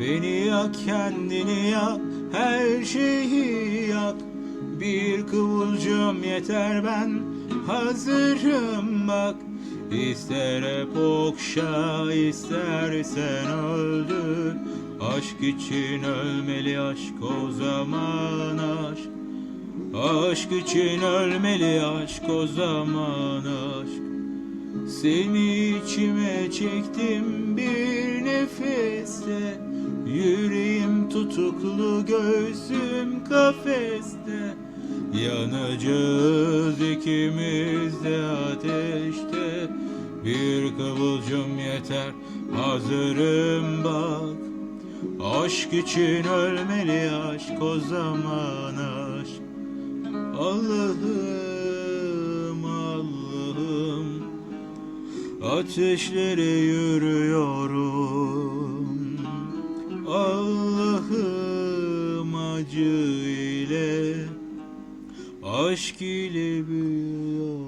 Beni yak kendini yak her şeyi yak. Bir kıvılcım yeter ben hazırım bak. İster hep okşa istersen öldür. Aşk için ölmeli aşk o zaman aşk. Aşk için ölmeli aşk o zaman aşk. Seni içime çektim bir nefeste Tutuklu göğsüm kafeste Yanacağız ikimiz de ateşte. Bir kıvılcım yeter hazırım bak. Aşk için ölmeli aşk o zaman aşk. Allah'ım Allah'ım. Ateşlere yürüyorum. Allah'ım acı ile Aşk ile büyüyorum